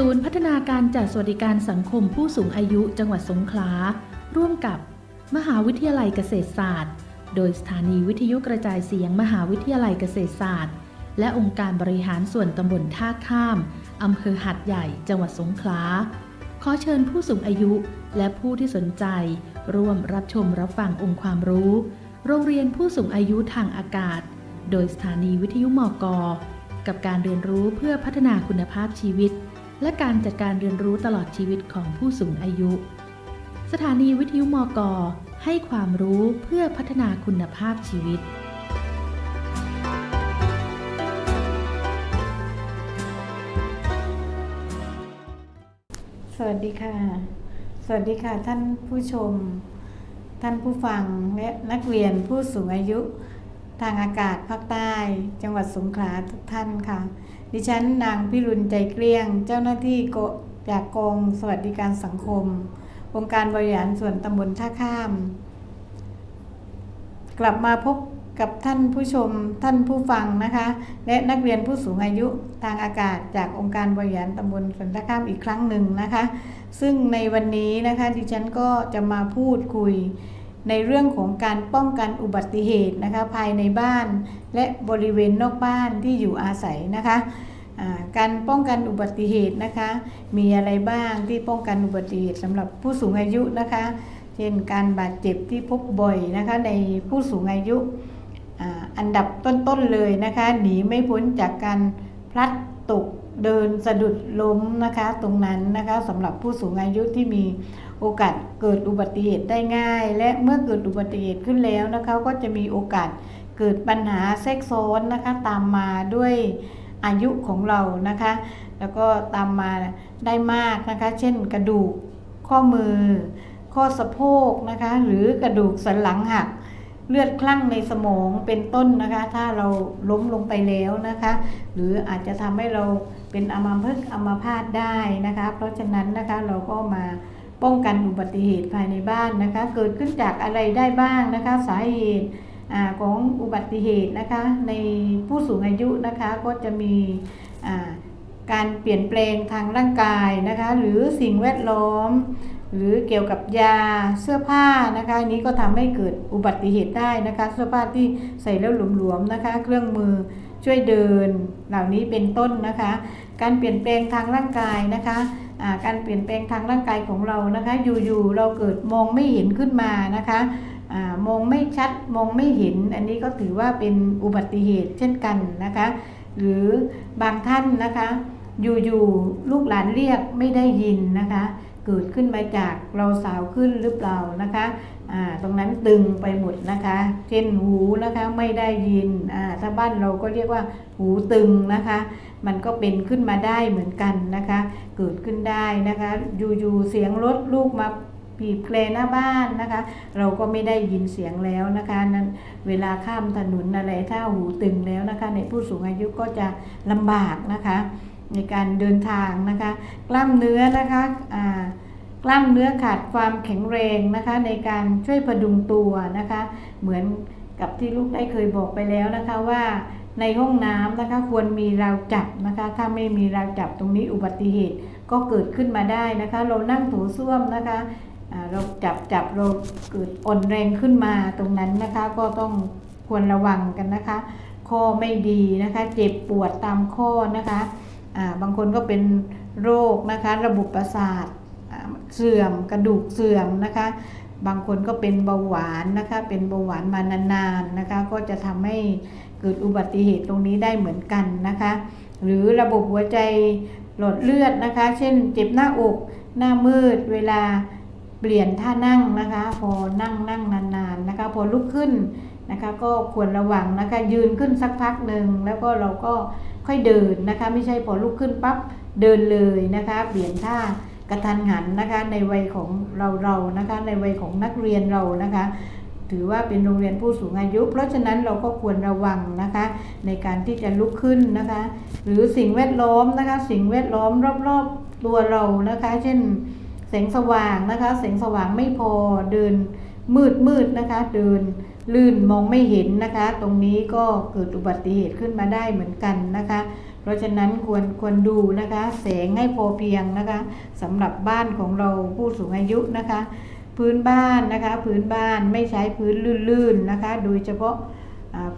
ศูนย์พัฒนาการจัดสวัสดิการสังคมผู้สูงอายุจังหวัดสงขลา ร่วมกับ มหาวิทยาลัยเกษตรศาสตร์ โดยสถานีวิทยุกระจายเสียงมหาวิทยาลัยเกษตรศาสตร์ และองค์การบริหารส่วนตำบลท่าข้ามอำเภอหัดใหญ่ จังหวัดสงขลา ขอเชิญผู้สูงอายุและผู้ที่สนใจ ร่วมรับชมรับฟังองค์ความรู้ โรงเรียนผู้สูงอายุทางอากาศ โดยสถานีวิทยุมอกกับการเรียนรู้เพื่อพัฒนาคุณภาพชีวิต และการจัดการเรียนรู้ตลอดชีวิตของผู้สูงอายุ สถานีวิทยุมก ให้ความรู้เพื่อพัฒนาคุณภาพชีวิต สวัสดีค่ะ สวัสดีค่ะท่านผู้ชม ท่านผู้ฟังและนักเรียนผู้สูงอายุ ทางอากาศภาคใต้ จังหวัดสงขลาทุกท่านค่ะ ดิฉันนางพิรุณใจเกลี้ยง เจ้าหน้าที่โกจากกองสวัสดิการสังคม องค์การบริหารส่วนตำบลท่าข้าม กลับมาพบกับท่านผู้ชมท่านผู้ฟังนะคะ และนักเรียนผู้สูงอายุทางอากาศจากองค์การบริหารตำบลสันตะข้ามอีกครั้งหนึ่งนะคะ ซึ่งในวันนี้นะคะดิฉันก็จะมาพูดคุย ในเรื่องของการป้องกันอุบัติเหตุนะคะภายในบ้าน และบริเวณนอกบ้านที่อยู่อาศัยนะคะการป้องกันอุบัติเหตุนะคะ มีอะไรบ้างที่ป้องกันอุบัติเหตุสำหรับผู้สูงอายุนะคะ เช่นการบาดเจ็บที่พบบ่อยนะคะในผู้สูงอายุอันดับต้นๆเลยนะคะหนีไม่พ้นจากการพลัดตกเดินสะดุดล้มนะคะ ตรงนั้นนะคะสำหรับผู้สูงอายุที่มี โอกาสเกิดอุบัติเหตุได้ง่าย และเมื่อเกิดอุบัติเหตุขึ้นแล้วนะคะก็จะมีโอกาสเกิดปัญหาแทรกซ้อนนะคะตามมาด้วยอายุของเรานะคะ แล้วก็ตามมาได้มากนะคะ เช่นกระดูกข้อมือ ข้อสะโพกนะคะหรือกระดูกสันหลังหักเลือดคลั่งในสมองเป็นต้นนะคะ ถ้าเราล้มลงไปแล้วนะคะ หรืออาจจะทำให้เราเป็นอัมพฤกษ์อัมพาตได้นะคะ เพราะฉะนั้นนะคะเราก็มา ป้องกันอุบัติเหตุภายในบ้านนะคะ เกิดขึ้นจากอะไรได้บ้างนะคะ สาเหตุอของอุบัติเหตุนะคะ ในผู้สูงอายุนะคะก็จะมีการเปลี่ยนแปลงทางร่างกายนะคะ หรือสิ่งแวดล้อม หรือเกี่ยวกับยาเสื้อผ้านะคะนนี้ก็ทำให้เกิดอุบัติเหตุได้นะคะ เสื้อผ้าที่ใส่แล้วหลวมๆนะคะ เครื่องมือช่วยเดินเหล่านี้เป็นต้นนะคะ การเปลี่ยนแปลงทางร่างกายนะคะการเปลี่ยนแปลงทางร่างกายของเรานะคะ อยู่ๆเราเกิดมองไม่เห็นขึ้นมานะคะอามองไม่ชัดมองไม่เห็น อันนี้ก็ถือว่าเป็นอุบัติเหตุเช่นกันนะคะ หรือบางท่านนะคะ อยู่ๆลูกหลานเรียกไม่ได้ยินนะคะ เกิดขึ้นมาจากเราสาวขึ้นหรือเปล่านะคะตรงนั้นตึงไปหมดนะคะ เช่นหูนะคะไม่ได้ยินถ้าบ้านเราก็เรียกว่าหูตึงนะคะมันก็เป็นขึ้นมาได้เหมือนกันนะคะ เกิดขึ้นได้นะคะ อยู่ๆเสียงรถลูกมาบีบแกลหน้าบ้านนะคะ เราก็ไม่ได้ยินเสียงแล้วนะคะนั้นเวลาข้ามถนนอะไรถ้าหูตึงแล้วนะคะ ในผู้สูงอายุก็จะลำบากนะคะ ในการเดินทางนะคะ กล้ามเนื้อนะคะอ่ากล้ามเนื้อขาดความแข็งแรงนะคะ ในการช่วยพดุงตัวนะคะ เหมือนกับที่ลูกได้เคยบอกไปแล้วนะคะว่า ในห้องน้ำนะคะควรมีราวจับนะคะ ถ้าไม่มีราวจับตรงนี้อุบัติเหตุก็เกิดขึ้นมาได้นะคะ เรานั่งถูส้วมนะคะเราจับจับเราเกิดอ่อนแรงขึ้นมาตรงนั้นนะคะ ก็ต้องควรระวังกันนะคะ ข้อไม่ดีนะคะ เจ็บปวดตามข้อนะคะบางคนก็เป็นโรคนะคะ ระบบประสาทเสื่อมกระดูกเสื่อมนะคะ บางคนก็เป็นเบาหวานนะคะ เป็นเบาหวานมานานๆนะคะ ก็จะทำให้ เกิดอุบัติเหตุตรงนี้ได้เหมือนกันนะคะ หรือระบบหัวใจหลอดเลือดนะคะ เช่นเจ็บหน้าอก หน้ามืด เวลาเปลี่ยนท่านั่งนะคะ พอนั่งนั่งนานๆนะคะ พอลุกขึ้นนะคะก็ควรระวังนะคะยืนขึ้นสักพักหนึ่งแล้วก็เราก็ค่อยเดินนะคะ ไม่ใช่พอลุกขึ้นปั๊บเดินเลยนะคะ เปลี่ยนท่ากระทันหันนะคะในวัยของเราเรานะคะ ในวัยของนักเรียนเรานะคะ ถือว่าเป็นโรงเรียนผู้สูงอายุ เพราะฉะนั้นเราก็ควรระวังนะคะ ในการที่จะลุกขึ้นนะคะ หรือสิ่งแวดล้อมนะคะ สิ่งแวดล้อมรอบๆตัวเรานะคะ เช่นแสงสว่างนะคะแสงสว่างไม่พอเดินมืดมืดนะคะ เดินลื่นมองไม่เห็นนะคะ ตรงนี้ก็เกิดอุบัติเหตุขึ้นมาได้เหมือนกันนะคะ เพราะฉะนั้นควรควรดูนะคะ แสงให้พอเพียงนะคะสำหรับบ้านของเราผู้สูงอายุนะคะ พื้นบ้านนะคะ พื้นบ้านไม่ใช้พื้นลื่นๆนะคะ โดยเฉพาะ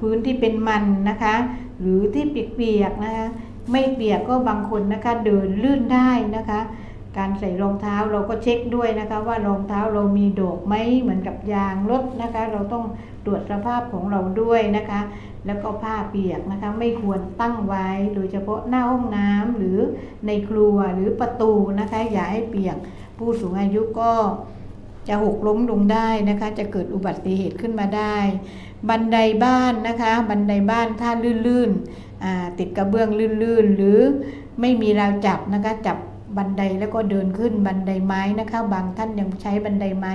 พื้นที่เป็นมันนะคะ หรือที่เปียกๆนะคะ ไม่เปียกก็บางคนนะคะเดินลื่นได้นะคะ การใส่รองเท้าเราก็เช็คด้วยนะคะ ว่ารองเท้าเรามีโดกไหมเหมือนกับยางรถนะคะ เราต้องตรวจสภาพของเราด้วยนะคะ แล้วก็ผ้าเปียกนะคะไม่ควรตั้งไว้ โดยเฉพาะหน้าห้องน้ำหรือในครัวหรือประตูนะคะ อย่าให้เปียกผู้สูงอายุก็ จะหกล้มลงได้นะคะ จะเกิดอุบัติเหตุขึ้นมาได้ บันไดบ้านนะคะ บันไดบ้านถ้าลื่นๆติดกระเบื้องลื่นๆ หรือไม่มีราวจับนะคะจับ บันไดแล้วก็เดินขึ้นบันไดไม้นะคะ บางท่านยังใช้บันไดไม้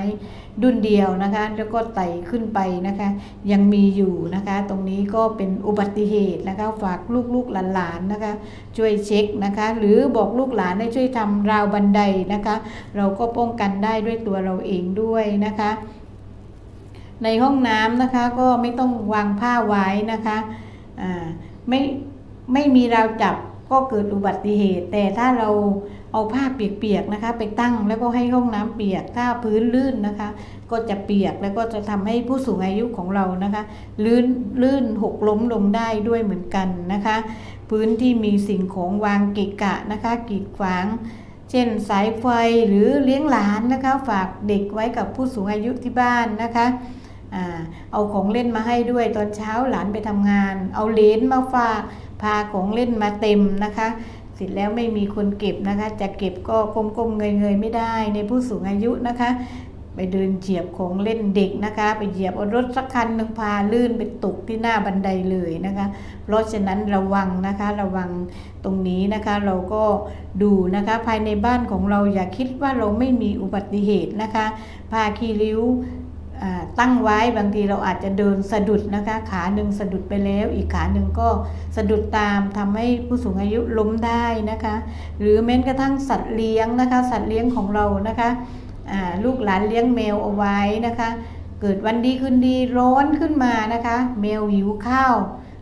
ดุนเดียวนะคะ แล้วก็ไต่ขึ้นไปนะคะ ยังมีอยู่นะคะ ตรงนี้ก็เป็นอุบัติเหตุนะคะฝากลูกๆหลานๆนะคะ ช่วยเช็คนะคะ หรือบอกลูกหลานให้ช่วยทำราวบันไดนะคะ เราก็ป้องกันได้ด้วยตัวเราเองด้วยนะคะในห้องน้ำนะคะก็ไม่ต้องวางผ้าไว้นะคะอ่าไม่ไม่มีราวจับก็เกิดอุบัติเหตุ แต่ถ้าเรา เอาผ้าเปียกๆนะคะ ไปตั้งแล้วก็ให้ห้องน้ำเปียก ถ้าพื้นลื่นนะคะ ก็จะเปียกแล้วก็จะทำให้ผู้สูงอายุของเรานะคะลื่นลื่นหกล้มลงได้ด้วยเหมือนกันนะคะ พื้นที่มีสิ่งของวางกะกะนะคะกีดขวางเช่นสายไฟหรือเลี้ยงหลานนะคะ ฝากเด็กไว้กับผู้สูงอายุที่บ้านนะคะเอาของเล่นมาให้ด้วยตอนเช้าหลานไปทำงาน เอาเหรนมาฝากพาของเล่นมาเต็มนะคะ เสร็จแล้วไม่มีคนเก็บนะคะ จะเก็บก็ก้มๆเงยๆไม่ได้ในผู้สูงอายุนะคะ ไปเดินเหยียบของเล่นเด็กนะคะ ไปเหยียบรถสักคันหนึ่งพาลื่นไปตกที่หน้าบันไดเลยนะคะ เพราะฉะนั้นระวังนะคะระวังตรงนี้นะคะเราก็ดูนะคะภายในบ้านของเราอย่าคิดว่าเราไม่มีอุบัติเหตุนะคะพาคีริ้ว ตั้งไว้บางทีเราอาจจะเดินสะดุดนะคะ ขาหนึ่งสะดุดไปแล้ว อีกขาหนึ่งก็สะดุดตามทำให้ผู้สูงอายุล้มได้นะคะ หรือแม้กระทั่งสัตว์เลี้ยงนะคะ สัตว์เลี้ยงของเรานะคะลูกหลานเลี้ยงแมวเอาไว้นะคะ เกิดวันดีคืนดีร้อนขึ้นมานะคะ แมวหิวข้าว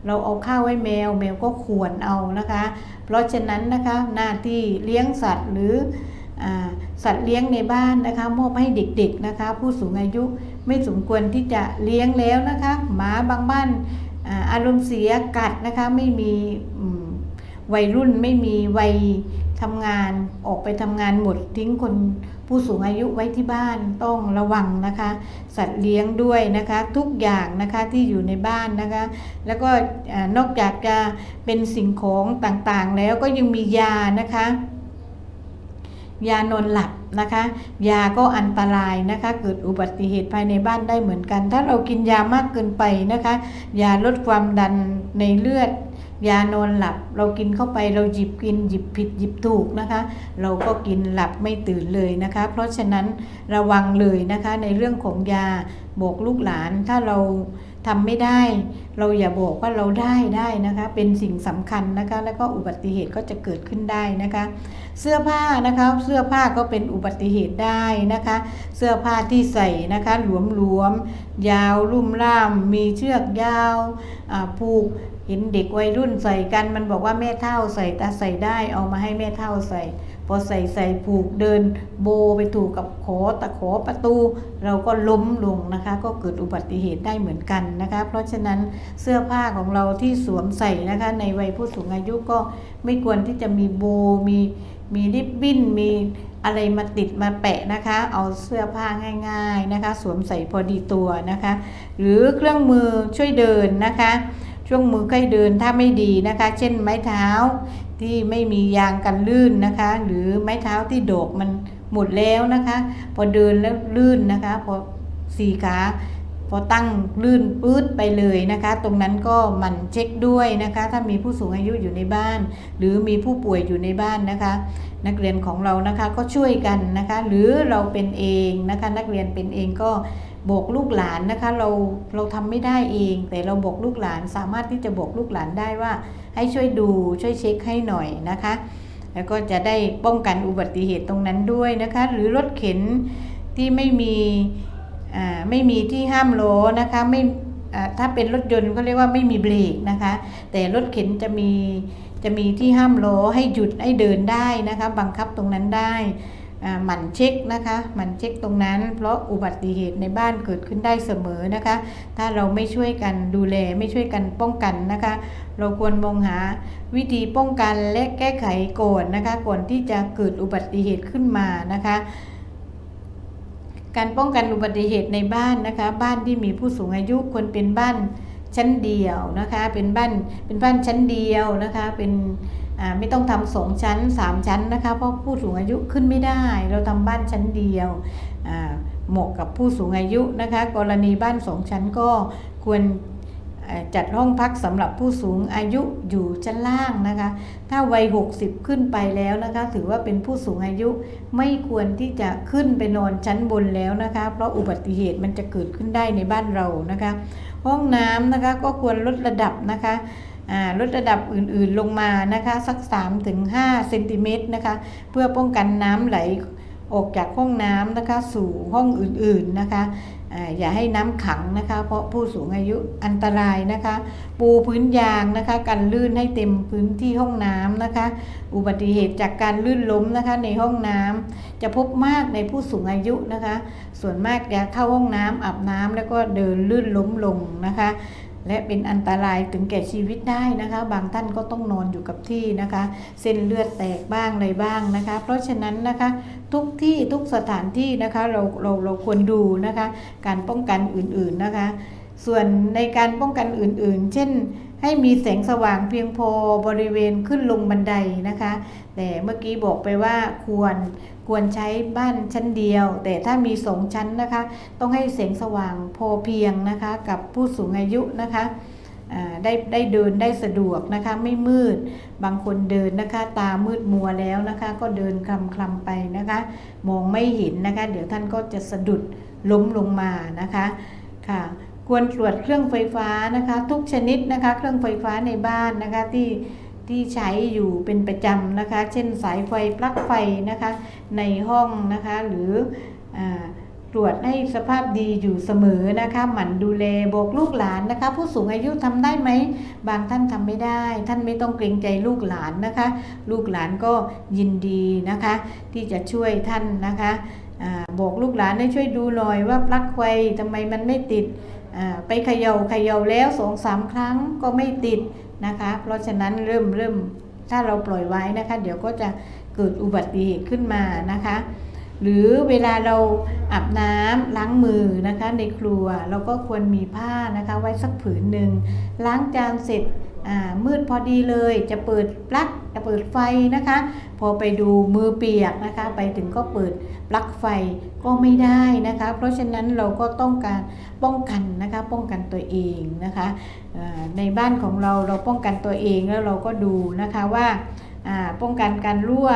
เราเอาข้าวให้แมว แมวก็ขวนเอานะคะ เพราะฉะนั้นนะคะหน้าที่เลี้ยงสัตว์หรืออสัตว์เลี้ยงในบ้านนะคะมอบให้เด็กๆนะคะ ผู้สูงอายุ ไม่สมควรที่จะเลี้ยงแล้วนะคะหมาบางบ้านอารมณ์เสียกัดนะคะไม่มีวัยรุ่นไม่มีวัยทำงานออกไปทำงานหมดทิ้งคนผู้สูงอายุไว้ที่บ้านต้องระวังนะคะ สัตว์เลี้ยงด้วยนะคะ ทุกอย่างนะคะที่อยู่ในบ้านนะคะ แล้วก็นอกจากจะเป็นสิ่งของต่างๆแล้วก็ยังมียานะคะ ยานอนหลับนะคะ ยาก็อันตรายนะคะ เกิดอุบัติเหตุภายในบ้านได้เหมือนกัน ถ้าเรากินยามากเกินไปนะคะ ยาลดความดันในเลือด ยานอนหลับ เรากินเข้าไปเราหยิบกินหยิบผิดหยิบถูกนะคะ เราก็กินหลับไม่ตื่นเลยนะคะ เพราะฉะนั้นระวังเลยนะคะในเรื่องของยาบอกลูกหลานถ้าเรา ทำไม่ได้ เราอย่าบอกว่าเราได้ได้นะคะ เป็นสิ่งสำคัญนะคะ แล้วก็อุบัติเหตุก็จะเกิดขึ้นได้นะคะ เสื้อผ้านะคะเสื้อผ้าก็เป็นอุบัติเหตุได้นะคะ เสื้อผ้าที่ใส่นะคะหลวมๆยาวลุ่มล่าม มีเชือกยาวผูก เห็นเด็กวัยรุ่นใส่กันมันบอกว่าแม่เท่าใส่ตาใส่ได้เอามาให้แม่เท่าใส่ พอใส่ใส่ผูกเดินโบไปถูกกับขอตะขอประตู เราก็ล้มลงนะคะ ก็เกิดอุบัติเหตุได้เหมือนกันนะคะ เพราะฉะนั้นเสื้อผ้าของเราที่สวมใส่นะคะ ในวัยผู้สูงอายุก็ไม่ควรที่จะมีโบมีมีริบบิ้นมีอะไรมาติดมาแปะนะคะ เอาเสื้อผ้าง่าย ๆนะคะ สวมใส่พอดีตัวนะคะ หรือเครื่องมือช่วยเดินนะคะ ช่วงมือใกล้เดินถ้าไม่ดีนะคะ เช่นไม้เท้าที่ไม่มียางกันลื่นนะคะ หรือไม้เท้าที่โดกมันหมดแล้วนะคะ พอเดินแล้วลื่นนะคะพอสี่ขาพอตั้งลื่นปื๊ดไปเลยนะคะ ตรงนั้นก็หมั่นเช็คด้วยนะคะ ถ้ามีผู้สูงอายุอยู่ในบ้าน หรือมีผู้ป่วยอยู่ในบ้านนะคะ นักเรียนของเรานะคะก็ช่วยกันนะคะ หรือเราเป็นเองนะคะ นักเรียนเป็นเองก็ บอกลูกหลานนะคะเราเราทำไม่ได้เอง แต่เราบอกลูกหลานสามารถที่จะบอกลูกหลานได้ว่า ให้ช่วยดูช่วยเช็คให้หน่อยนะคะ แล้วก็จะได้ป้องกันอุบัติเหตุตรงนั้นด้วยนะคะ หรือรถเข็นที่ไม่มีอ่าไม่มีที่ห้ามล้อนะคะไม่ถ้าเป็นรถยนต์ก็เรียกว่าไม่มีเบรกนะคะ แต่รถเข็นจะมีจะมีที่ห้ามล้อให้หยุดให้เดินได้นะคะ บังคับตรงนั้นได้ หมั่นเช็คนะคะหมั่นเช็คตรงนั้น เพราะอุบัติเหตุในบ้านเกิดขึ้นได้เสมอนะคะ ถ้าเราไม่ช่วยกันดูแลไม่ช่วยกันป้องกันนะคะ เราควรมองหาวิธีป้องกันและแก้ไขก่อนนะคะ ก่อนที่จะเกิดอุบัติเหตุขึ้นมานะคะการป้องกันอุบัติเหตุในบ้านนะคะ บ้านที่มีผู้สูงอายุควรเป็นบ้าน ชั้นเดียวนะคะเป็นบ้านเป็นบ้านชั้นเดียวนะคะเป็นไม่ต้องทำสองชั้นสามชั้นนะคะเพราะผู้สูงอายุขึ้นไม่ได้ เราทำบ้านชั้นเดียวเหมาะกับผู้สูงอายุนะคะกรณีบ้านสองชั้นก็ควรจัดห้องพักสำหรับผู้สูงอายุอยู่ชั้นล่างนะคะ ถ้าวัย 60 ขึ้นไปแล้วนะคะ ถือว่าเป็นผู้สูงอายุไม่ควรที่จะขึ้นไปนอนชั้นบนแล้วนะคะ เพราะอุบัติเหตุมันจะเกิดขึ้นได้ในบ้านเรานะคะ ห้องน้ำนะคะก็ควรลดระดับนะคะลดระดับอื่นๆลงมานะคะสัก 3-5เซนติเมตรนะคะเพื่อป้องกันน้ำไหล ออกจากห้องน้ำนะคะสู่ห้องอื่นๆนะคะอ่าอย่าให้น้ำขังนะคะ เพราะผู้สูงอายุอันตรายนะคะ ปูพื้นยางนะคะ กันลื่นให้เต็มพื้นที่ห้องน้ำนะคะ อุบัติเหตุจากการลื่นล้มนะคะในห้องน้ำจะพบมากในผู้สูงอายุนะคะ ส่วนมากจะเข้าห้องน้ำอาบน้ำแล้วก็เดินลื่นล้มลงนะคะ และเป็นอันตรายถึงแก่ชีวิตได้นะคะ บางท่านก็ต้องนอนอยู่กับที่นะคะ เส้นเลือดแตกบ้างอะไรบ้างนะคะ เพราะฉะนั้นนะคะทุกที่ทุกสถานที่นะคะเราเราเราควรดูนะคะ การป้องกันอื่นๆนะคะ ส่วนในการป้องกันอื่นๆ เช่น ให้มีแสงสว่างเพียงพอบริเวณขึ้นลงบันไดนะคะ แต่เมื่อกี้บอกไปว่าควรควรใช้บ้านชั้นเดียว แต่ถ้ามีสองชั้นนะคะ ต้องให้แสงสว่างพอเพียงนะคะ กับผู้สูงอายุนะคะได้ได้เดินได้สะดวกนะคะไม่มืดบางคนเดินนะคะ ตามืดมัวแล้วนะคะ ก็เดินคลำคลำไปนะคะ มองไม่เห็นนะคะ เดี๋ยวท่านก็จะสะดุดล้มลงมานะคะค่ะ ควรตรวจเครื่องไฟฟ้านะคะทุกชนิดนะคะเครื่องไฟฟ้าในบ้านนะคะที่ที่ใช้อยู่เป็นประจำนะคะ เช่นสายไฟปลั๊กไฟนะคะในห้องนะคะหรืออตรวจให้สภาพดีอยู่เสมอนะคะหมั่นดูแลบอกลูกหลานนะคะ ผู้สูงอายุทำได้ไหมบางท่านทำไม่ได้ ท่านไม่ต้องเกรงใจลูกหลานนะคะ ลูกหลานก็ยินดีนะคะ ที่จะช่วยท่านนะคะอบอกลูกหลานให้ช่วยดูหน่อยว่าปลั๊กไฟทำไมมันไม่ติด ไปเขยา่าเขย่าแล้วสองสามครั้งก็ไม่ติดนะคะ เพราะฉะนั้นเริ่มเริ่มถ้าเราปล่อยไว้นะคะ เดี๋ยวก็จะเกิดอุบัติเหตุขึ้นมานะคะ หรือเวลาเราอาบน้ำล้างมือนะคะ ในครัวเราก็ควรมีผ้านะคะไว้สักผืนหนึ่งล้างจานเสร็จมืดพอดีเลยจะเปิดปลั๊กจะเปิดไฟนะคะ พอไปดูมือเปียกนะคะ ไปถึงก็เปิด ปลั๊กไฟก็ไม่ได้นะคะ เพราะฉะนั้นเราก็ต้องการป้องกันนะคะป้องกันตัวเองนะคะในบ้านของเราเราป้องกันตัวเองแล้วเราก็ดูนะคะว่าป้องกันการรั่ว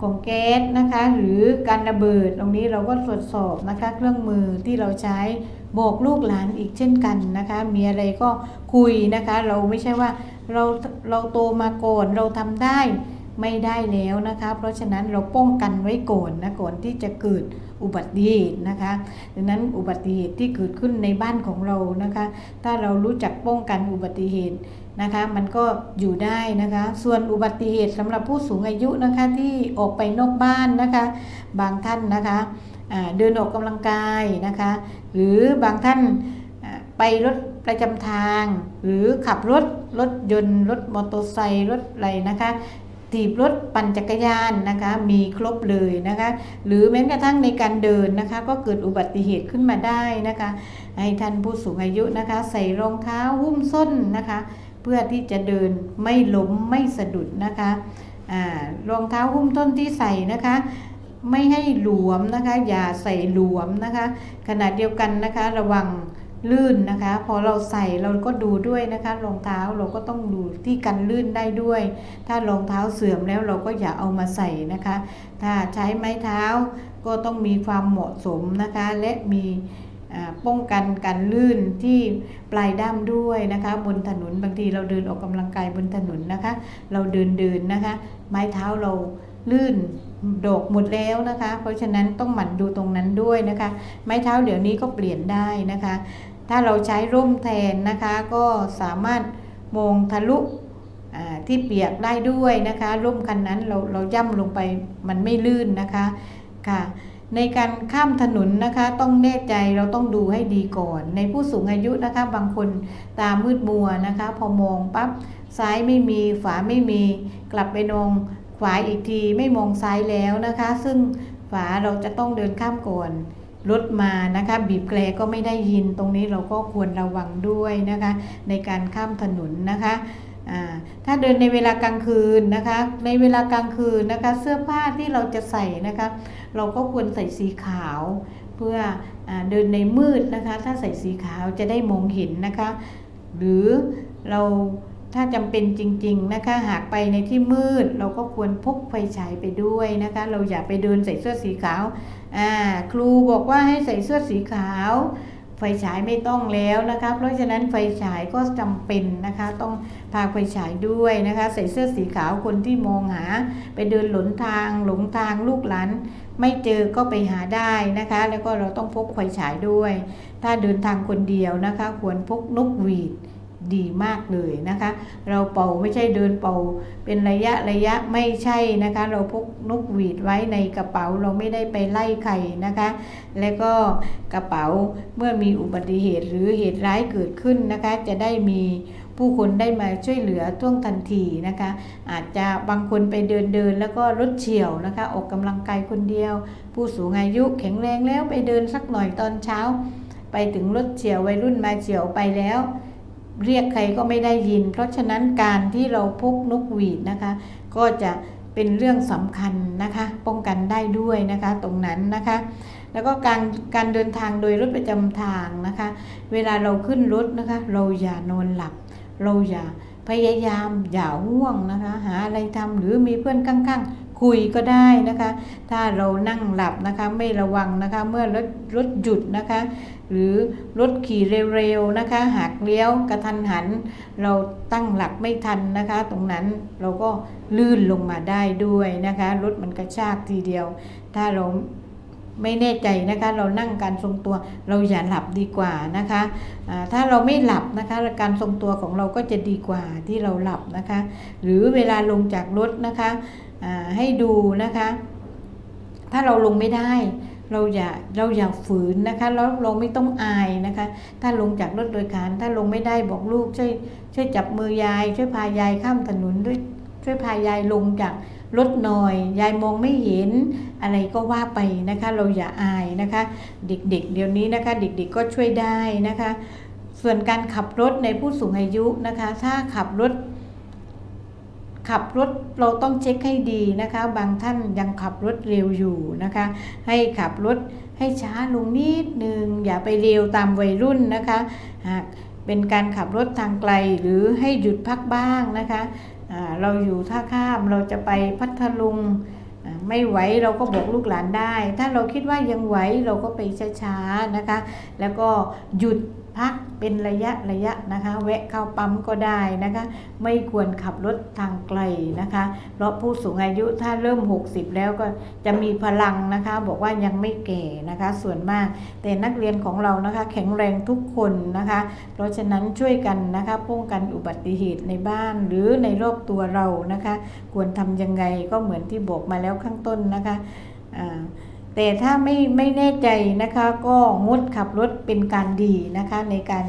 ของแก๊สนะคะหรือการระเบิดตรงนี้เราก็ตรวจสอบนะคะเครื่องมือที่เราใช้บอกลูกหลานอีกเช่นกันนะคะ มีอะไรก็คุยนะคะ เราไม่ใช่ว่าเราเราโตมาก่อนเราทำได้ ไม่ได้แล้วนะคะ เพราะฉะนั้นเราป้องกันไว้ก่อนนะก่อนที่จะเกิดอุบัติเหตุนะคะดังนั้นอุบัติเหตุที่เกิดขึ้นในบ้านของเรานะคะ ถ้าเรารู้จักป้องกันอุบัติเหตุนะคะ มันก็อยู่ได้นะคะ ส่วนอุบัติเหตุสำหรับผู้สูงอายุนะคะที่ออกไปนอกบ้านนะคะ บางท่านนะคะเดินออกกำลังกายนะคะ หรือบางท่านไปรถประจำทาง หรือขับรถรถยนต์รถมอเตอร์ไซค์รถอะไรนะคะ ถีบรถปั่นจักรยานนะคะมีครบเลยนะคะหรือแม้กระทั่งในการเดินนะคะ ก็เกิดอุบัติเหตุขึ้นมาได้นะคะ ให้ท่านผู้สูงอายุนะคะ ใส่รองเท้าหุ้มส้นนะคะ เพื่อที่จะเดินไม่ล้มไม่สะดุดนะคะรองเท้าหุ้มส้นที่ใส่นะคะ ไม่ให้หลวมนะคะ อย่าใส่หลวมนะคะ ขณะเดียวกันนะคะระวัง ลื่นนะคะ พอเราใส่เราก็ดูด้วยนะคะรองเท้าเราก็ต้องดูที่กันลื่นได้ด้วย ถ้ารองเท้าเสื่อมแล้วเราก็อย่าเอามาใส่นะคะ ถ้าใช้ไม้เท้าก็ต้องมีความเหมาะสมนะคะ และมีป้องกันการลื่นที่ปลายด้ามด้วยนะคะ บนถนนบางทีเราเดินออกกำลังกายบนถนนนะคะ เราเดินเดินนะคะ ไม้เท้าเราลื่นโดกหมดแล้วนะคะ เพราะฉะนั้นต้องหมั่นดูตรงนั้นด้วยนะคะ ไม้เท้าเดี๋ยวนี้ก็เปลี่ยนได้นะคะ ถ้าเราใช้ร่มแทนนะคะก็สามารถมองทะลุที่เปียกได้ด้วยนะคะ ร่มคันนั้นเราเราย่ำลงไปมันไม่ลื่นนะคะค่ะในการข้ามถนนนะคะต้องแน่ใจเราต้องดูให้ดีก่อน ในผู้สูงอายุนะคะบางคนตามืดมัวนะคะ พอมองปั๊บซ้ายไม่มีฝาไม่มี กลับไปมองขวาอีกทีไม่มองซ้ายแล้วนะคะ ซึ่งฝาเราจะต้องเดินข้ามก่อน รถมานะคะบีบแกรก็ไม่ได้ยินตรงนี้เราก็ควรระวังด้วยนะคะ ในการข้ามถนนนะคะถ้าเดินในเวลากลางคืนนะคะ ในเวลากลางคืนนะคะ เสื้อผ้าที่เราจะใส่นะคะ เราก็ควรใส่สีขาว เพื่ออเดินในมืดนะคะ ถ้าใส่สีขาวจะได้มองเห็นนะคะ หรือเราถ้าจำเป็นจริง ๆนะคะ หากไปในที่มืด เราก็ควรพกไฟฉายไปด้วยนะคะ เราอย่าไปเดินใส่เสื้อสีขาว อ่าครูบอกว่าให้ใส่เสื้อสีขาว ไฟฉายไม่ต้องแล้วนะคะ เพราะฉะนั้นไฟฉายก็จำเป็นนะคะ ต้องพาไฟฉายด้วยนะคะ ใส่เสื้อสีขาวคนที่มองหา ไปเดินหลงทางหลงทางลูกหลานไม่เจอก็ไปหาได้นะคะ แล้วก็เราต้องพกไฟฉายด้วย ถ้าเดินทางคนเดียวนะคะ ควรพกนกหวีด ดีมากเลยนะคะ เราเป่าไม่ใช่เดินเป่าเป็นระยะระยะไม่ใช่นะคะ เราพกนกหวีดไว้ในกระเป๋าเราไม่ได้ไปไล่ใครนะคะ และก็กระเป๋าเมื่อมีอุบัติเหตุหรือเหตุร้ายเกิดขึ้นนะคะ จะได้มีผู้คนได้มาช่วยเหลือท่วงทันทีนะคะ อาจจะบางคนไปเดินเดินแล้วก็รถเฉียวนะคะ ออกกำลังกายคนเดียว ผู้สูงอายุแข็งแรงแล้วไปเดินสักหน่อยตอนเช้า ไปถึงรถเฉียววัยรุ่นมาเฉียวไปแล้ว เรียกใครก็ไม่ได้ยิน เพราะฉะนั้นการที่เราพกนกหวีดนะคะ ก็จะเป็นเรื่องสำคัญนะคะ ป้องกันได้ด้วยนะคะตรงนั้นนะคะ แล้วก็การการเดินทางโดยรถประจำทางนะคะ เวลาเราขึ้นรถนะคะ เราอย่านอนหลับ เราอย่าพยายามอย่าห่วงนะคะ หาอะไรทำหรือมีเพื่อนข้างๆ คุยก็ได้นะคะ ถ้าเรานั่งหลับนะคะไม่ระวังนะคะ เมื่อรถรถหยุดนะคะ หรือรถขี่เร็วๆนะคะ หากเลี้ยวกระทันหัน เราตั้งหลักไม่ทันนะคะ ตรงนั้นเราก็ลื่นลงมาได้ด้วยนะคะรถมันกระชากทีเดียว ถ้าเราไม่แน่ใจนะคะ เรานั่งการทรงตัวเราอย่าหลับดีกว่านะคะอ่าถ้าเราไม่หลับนะคะการทรงตัวของเราก็จะดีกว่าที่เราหลับนะคะ หรือเวลาลงจากรถนะคะ ให้ดูนะคะ ถ้าเราลงไม่ได้ เราอย่าเราอย่าฝืนนะคะแล้วเราไม่ต้องอายนะคะ ถ้าลงจากรถโดยสารถ้าลงไม่ได้บอกลูกช่วยช่วยจับมือยาย ช่วยพายายข้ามถนนด้วยช่วยพายายลงจากรถหน่อย ยายมองไม่เห็นอะไรก็ว่าไปนะคะ เราอย่าอายนะคะ เด็กๆเดี๋ยวนี้นะคะ เด็กๆก็ช่วยได้นะคะ ส่วนการขับรถในผู้สูงอายุนะคะ ถ้าขับรถ ขับรถเราต้องเช็คให้ดีนะคะ บางท่านยังขับรถเร็วอยู่นะคะ ให้ขับรถให้ช้าลงนิดนึง อย่าไปเร็วตามวัยรุ่นนะคะหากเป็นการขับรถทางไกลหรือให้หยุดพักบ้างนะคะเราอยู่ท่าข้ามเราจะไปพัทลุงไม่ไหวเราก็บอกลูกหลานได้ ถ้าเราคิดว่ายังไหวเราก็ไปช้าๆนะคะ แล้วก็หยุด พักเป็นระยะระยะนะคะ แวะเข้าปั๊มก็ได้นะคะ ไม่ควรขับรถทางไกลนะคะ เพราะผู้สูงอายุถ้าเริ่ม 60 แล้วก็จะมีพลังนะคะ บอกว่ายังไม่แก่นะคะ ส่วนมาก แต่นักเรียนของเรานะคะ แข็งแรงทุกคนนะคะ เพราะฉะนั้นช่วยกันนะคะป้องกันอุบัติเหตุในบ้านหรือในรอบตัวเรานะคะ ควรทำยังไงก็เหมือนที่บอกมาแล้วข้างต้นนะคะอ่า แต่ถ้าไม่ไม่แน่ใจนะคะก็งดขับรถเป็นการดีนะคะในการ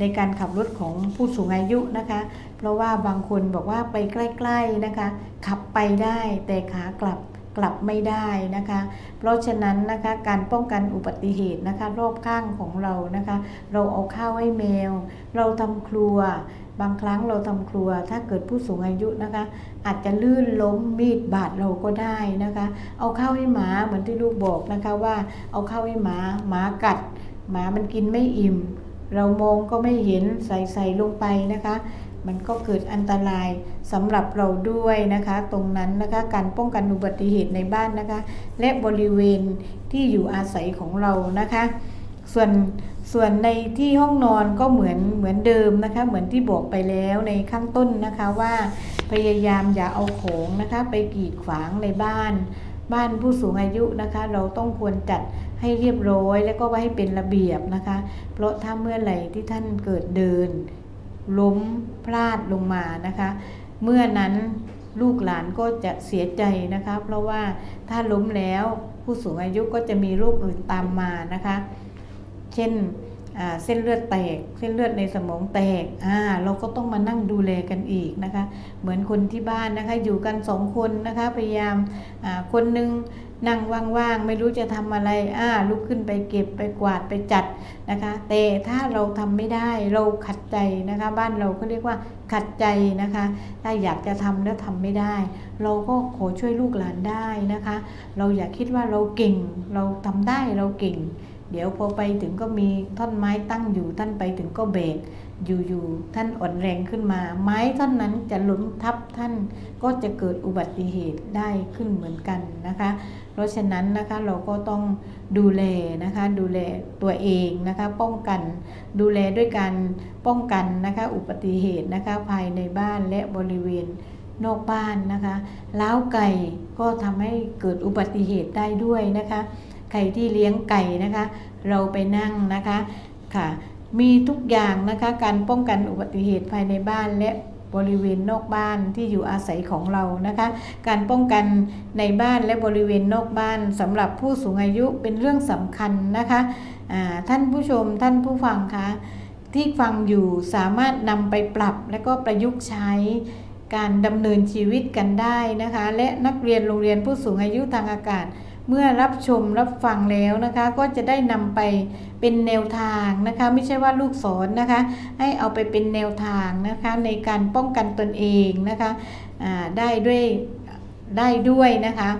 ในการขับรถของผู้สูงอายุนะคะ เพราะว่าบางคนบอกว่าไปใกล้ ๆนะคะ ขับไปได้แต่ขากลับ กลับไม่ได้นะคะ เพราะฉะนั้นนะคะการป้องกันอุบัติเหตุนะคะรอบข้างของเรานะคะ เราเอาข้าวให้แมว เราทำครัว บางครั้งเราทำครัว ถ้าเกิดผู้สูงอายุนะคะ อาจจะลื่นล้มมีดบาดเราก็ได้นะคะ เอาข้าวให้หมาเหมือนที่ลูกบอกนะคะว่าเอาข้าวให้หมาหมากัด หมามันกินไม่อิ่ม เรามองก็ไม่เห็นใส่ใส่ลงไปนะคะ มันก็เกิดอันตรายสำหรับเราด้วยนะคะ ตรงนั้นนะคะการป้องกันอุบัติเหตุในบ้านนะคะ และบริเวณที่อยู่อาศัยของเรานะคะ ส่วนส่วนในที่ห้องนอนก็เหมือนเหมือนเดิมนะคะ เหมือนที่บอกไปแล้วในข้างต้นนะคะว่าพยายามอย่าเอาของนะคะ ไปกีดขวางในบ้านบ้านผู้สูงอายุนะคะ เราต้องควรจัดให้เรียบร้อย แล้วก็ไว้ให้เป็นระเบียบนะคะ เพราะถ้าเมื่อไหร่ที่ท่านเกิดเดิน ล้มพลาดลงมานะคะ เมื่อนั้นลูกหลานก็จะเสียใจนะคะ เพราะว่าถ้าล้มแล้วผู้สูงอายุก็จะมีโรคอื่นตามมานะคะ เช่นเส้นเลือดแตก เส้นเลือดในสมองแตกอ่าเราก็ต้องมานั่งดูแลกันอีกนะคะ เหมือนคนที่บ้านนะคะ อยู่กันสองคนนะคะ พยายามคนหนึ่ง นั่งว่างๆ ไม่รู้จะทำอะไรอ่าลุกขึ้นไปเก็บไปกวาดไปจัดนะคะ แต่ถ้าเราทำไม่ได้เราขัดใจนะคะ บ้านเราก็เรียกว่าขัดใจนะคะ ถ้าอยากจะทำแล้วทำไม่ได้ เราก็ขอช่วยลูกหลานได้นะคะ เราอย่าคิดว่าเราเก่ง เราทำได้เราเก่ง เดี๋ยวพอไปถึงก็มีท่อนไม้ตั้งอยู่ท่านไปถึงก็เบรก อยู่ๆท่านอ่อนแรงขึ้นมา ไม้ท่อนนั้นจะล้มทับท่านก็จะเกิดอุบัติเหตุได้ขึ้นเหมือนกันนะคะ เพราะฉะนั้นนะคะเราก็ต้องดูแลนะคะดูแลตัวเองนะคะป้องกันดูแลด้วยการป้องกันนะคะอุบัติเหตุนะคะภายในบ้านและบริเวณนอกบ้านนะคะล้าวไก่ก็ทำให้เกิดอุบัติเหตุได้ด้วยนะคะใครที่เลี้ยงไก่นะคะ เราไปนั่งนะคะค่ะ มีทุกอย่างนะคะการป้องกันอุบัติเหตุภายในบ้านและบริเวณนอกบ้านที่อยู่อาศัยของเรานะคะ การป้องกันในบ้านและบริเวณนอกบ้านสำหรับผู้สูงอายุเป็นเรื่องสำคัญนะคะท่านผู้ชมท่านผู้ฟังคะที่ฟังอยู่สามารถนำไปปรับและก็ประยุกต์ใช้การดำเนินชีวิตกันได้นะคะ และนักเรียนโรงเรียนผู้สูงอายุทางอากาศ เมื่อรับชมรับฟังแล้วนะคะ ก็จะได้นำไปเป็นแนวทางนะคะ ไม่ใช่ว่าลูกสอนนะคะ ให้เอาไปเป็นแนวทางนะคะ ในการป้องกันตนเองนะคะได้ด้วยได้ด้วยนะคะ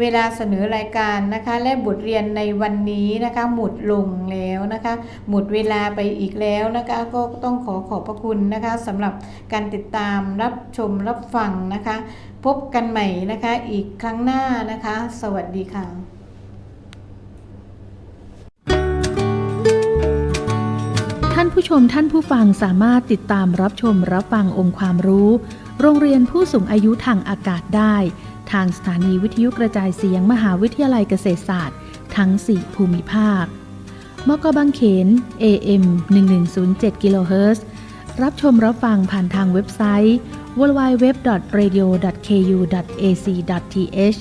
เวลาเสนอรายการนะคะและบทเรียนในวันนี้นะคะหมดลงแล้วนะคะหมดเวลาไปอีกแล้วนะคะก็ต้องขอขอบพระคุณนะคะสำหรับการติดตามรับชมรับฟังนะคะ พบกันใหม่นะคะอีกครั้งหน้านะคะ สวัสดีค่ะท่านผู้ชมท่านผู้ฟังสามารถติดตามรับชมรับฟังองค์ความรู้ โรงเรียนผู้สูงอายุทางอากาศได้ ทางสถานีวิทยุกระจายเสียงมหาวิทยาลัยเกษตรศาสตร์ ทั้ง 4 ภูมิภาค มกบางเขน AM 1107กิโลเฮิรตซ์รับชมรับฟังผ่านทางเว็บไซต์ www.radio.ku.ac.th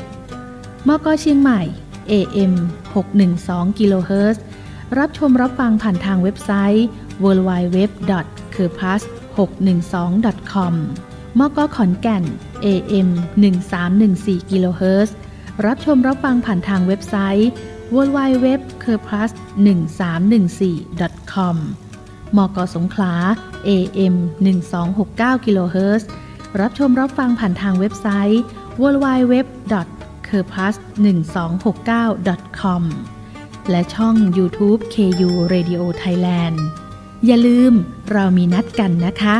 มกเชียงใหม่ AM 612กิโลเฮิรตซ์รับชมรับฟังผ่านทางเว็บไซต์ www.kerplus612.com มกขอนแก่น AM 1314กิโลเฮิรตซ์รับชมรับฟังผ่านทางเว็บไซต์ www.kerplus1314.com มกสงขลา AM 1269กิโลเฮิรตซ์รับชมรับฟังผ่านทางเว็บไซต์ www.kerplus1269.com และช่อง YouTube KU Radio Thailand อย่าลืมเรามีนัดกันนะคะ